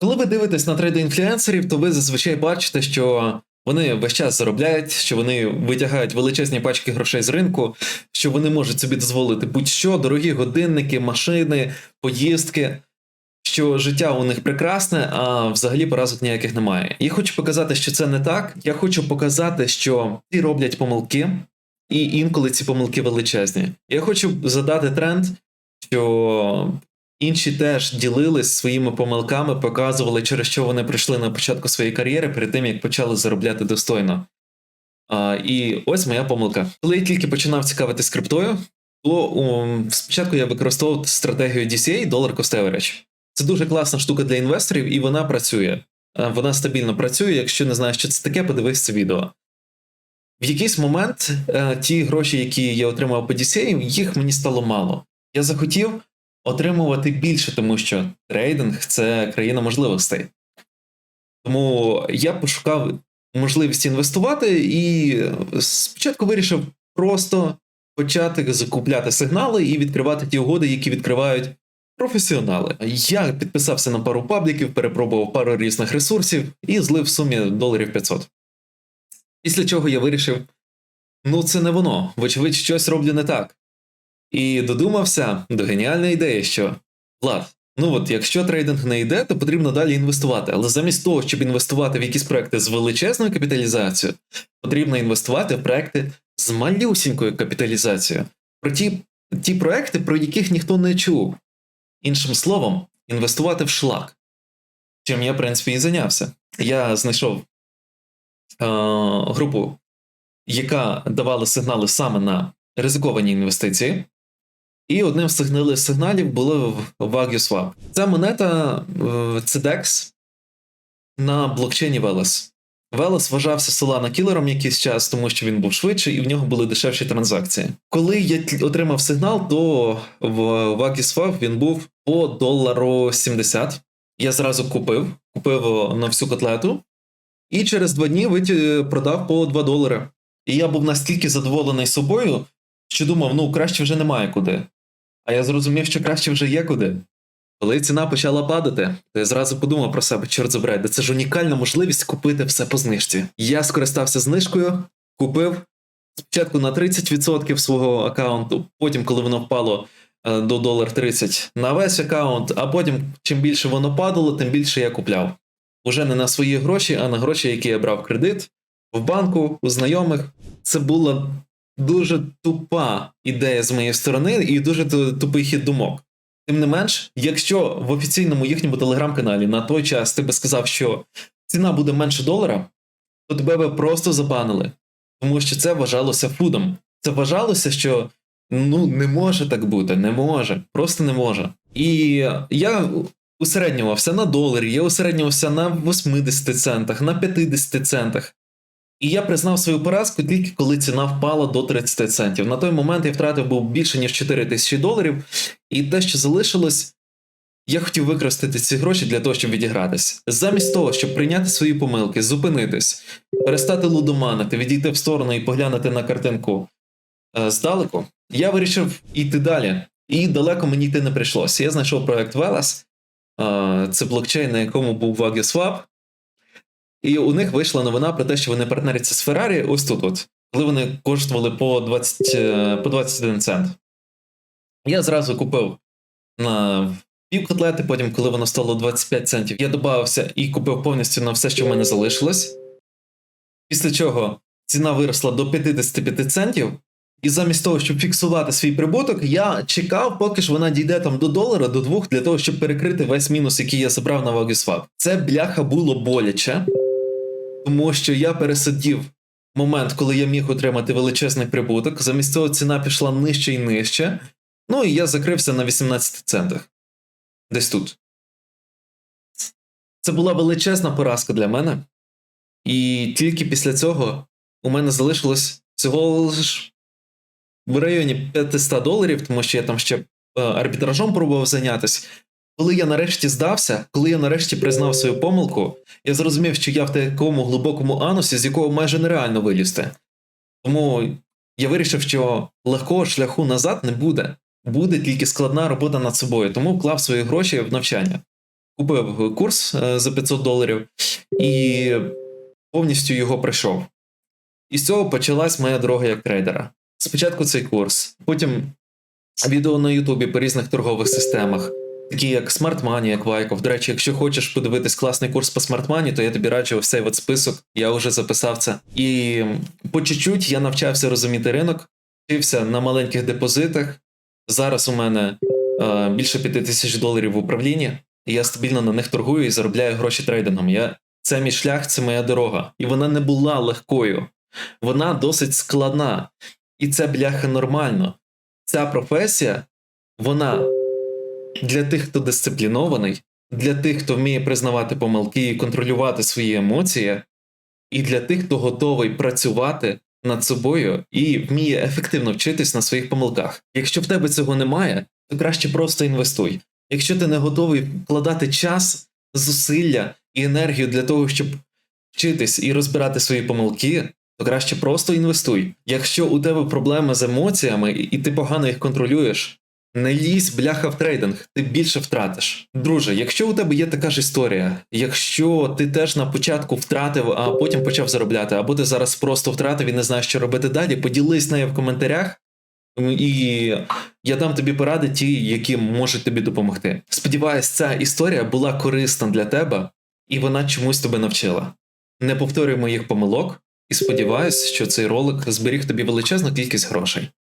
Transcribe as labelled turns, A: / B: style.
A: Коли ви дивитесь на трейди інфлюенсерів, то ви зазвичай бачите, що вони весь час заробляють, що вони витягають величезні пачки грошей з ринку, що вони можуть собі дозволити будь-що, дорогі годинники, машини, поїздки, що життя у них прекрасне, а взагалі поразок ніяких немає. Я хочу показати, що це не так. Я хочу показати, що ці роблять помилки, і інколи ці помилки величезні. Я хочу задати тренд, що інші теж ділились своїми помилками, показували, через що вони прийшли на початку своєї кар'єри перед тим, як почали заробляти достойно. А, і ось моя помилка. Коли я тільки починав цікавитись криптою, то ум, спочатку я використовував стратегію DCA Dollar Cost Average. Це дуже класна штука для інвесторів, і вона працює. Вона стабільно працює. Якщо не знаєш, що це таке, подивись це відео. В якийсь момент е, ті гроші, які я отримав по DCA, їх мені стало мало. Я захотів отримувати більше, тому що трейдинг це країна можливостей. Тому я пошукав можливість інвестувати і спочатку вирішив просто почати закупляти сигнали і відкривати ті угоди, які відкривають професіонали. Я підписався на пару пабліків, перепробував пару різних ресурсів і злив в сумі доларів 500. Після чого я вирішив: ну, це не воно, вочевидь, щось роблю не так. І додумався до геніальної ідеї, що Влад, ну от якщо трейдинг не йде, то потрібно далі інвестувати. Але замість того, щоб інвестувати в якісь проекти з величезною капіталізацією, потрібно інвестувати в проекти з малюсінькою капіталізацією. Про ті, ті проекти, про яких ніхто не чув. Іншим словом, інвестувати в шлак. Чим я, в принципі, і зайнявся. Я знайшов е, групу, яка давала сигнали саме на ризиковані інвестиції. І одним з сигналів було ValueSwap. Ця монета е, CDEX на блокчейні Veles. Veles вважався Solana кілером якийсь час, тому що він був швидший і в нього були дешевші транзакції. Коли я отримав сигнал, то в ValueSwap він був по долару 70. Я зразу купив, купив на всю котлету, і через два дні продав по 2 долари. І я був настільки задоволений собою, що думав, ну краще вже немає куди. А я зрозумів, що краще вже є куди. Коли ціна почала падати, то я зразу подумав про себе, чорт забирай, де це ж унікальна можливість купити все по знижці. Я скористався знижкою, купив спочатку на 30% свого аккаунту, потім, коли воно впало е, до долар 30 на весь аккаунт, а потім, чим більше воно падало, тим більше я купляв. Уже не на свої гроші, а на гроші, які я брав кредит в банку, у знайомих. Це була дуже тупа ідея з моєї сторони і дуже тупий хід думок. Тим не менш, якщо в офіційному їхньому телеграм-каналі на той час ти би сказав, що ціна буде менше долара, то тебе би просто забанили. Тому що це вважалося фудом. Це вважалося, що ну не може так бути, не може, просто не може. І я усереднювався на доларі, я усереднювався на 80 центах, на 50 центах. І я признав свою поразку тільки коли ціна впала до 30 центів. На той момент я втратив був більше ніж 4 тисячі доларів, і те, що залишилось, я хотів використати ці гроші для того, щоб відігратись. Замість того, щоб прийняти свої помилки, зупинитись, перестати лудоманити, відійти в сторону і поглянути на картинку е, здалеку, я вирішив йти далі. І далеко мені йти не прийшлося. Я знайшов проект Velas, е, це блокчейн, на якому був ValueSwap, і у них вийшла новина про те, що вони партнеряться з Феррарі ось тут, от, коли вони коштували по 20, е, по 21 цент. Я зразу купив на пів котлети, потім, коли воно стало 25 центів, я додався і купив повністю на все, що в мене залишилось. Після чого ціна виросла до 55 центів. І замість того, щоб фіксувати свій прибуток, я чекав, поки ж вона дійде там до долара, до двох, для того, щоб перекрити весь мінус, який я забрав на ValueSwap. Це бляха було боляче, тому що я пересидів момент, коли я міг отримати величезний прибуток. Замість цього ціна пішла нижче і нижче. Ну і я закрився на 18 центах. Десь тут. Це була величезна поразка для мене. І тільки після цього у мене залишилось всього лиш в районі 500 доларів, тому що я там ще е, арбітражом пробував зайнятися. Коли я нарешті здався, коли я нарешті признав свою помилку, я зрозумів, що я в такому глибокому анусі, з якого майже нереально вилізти. Тому я вирішив, що легкого шляху назад не буде. Буде тільки складна робота над собою, тому вклав свої гроші в навчання. купив курс е, за 500 доларів і повністю його пройшов. І з цього почалась моя дорога як трейдера. Спочатку цей курс, потім відео на Ютубі по різних торгових системах, такі як Money, як Вайков. До речі, якщо хочеш подивитись класний курс по Money, то я тобі раджу ось цей от список, я вже записав це. І по чуть-чуть я навчався розуміти ринок, вчився на маленьких депозитах. Зараз у мене е, більше 5 тисяч доларів в управлінні, і я стабільно на них торгую і заробляю гроші трейдингом. Я, це мій шлях, це моя дорога. І вона не була легкою, вона досить складна. І це бляха нормально. Ця професія, вона для тих, хто дисциплінований, для тих, хто вміє признавати помилки і контролювати свої емоції, і для тих, хто готовий працювати над собою і вміє ефективно вчитись на своїх помилках. Якщо в тебе цього немає, то краще просто інвестуй. Якщо ти не готовий вкладати час, зусилля і енергію для того, щоб вчитись і розбирати свої помилки, то краще просто інвестуй. Якщо у тебе проблеми з емоціями і ти погано їх контролюєш, не лізь бляха в трейдинг, ти більше втратиш. Друже, якщо у тебе є така ж історія, якщо ти теж на початку втратив, а потім почав заробляти, або ти зараз просто втратив і не знаєш, що робити далі, поділись нею в коментарях. І я дам тобі поради, ті, які можуть тобі допомогти. Сподіваюсь, ця історія була корисна для тебе, і вона чомусь тебе навчила. Не повторюй моїх помилок, і сподіваюсь, що цей ролик зберіг тобі величезну кількість грошей.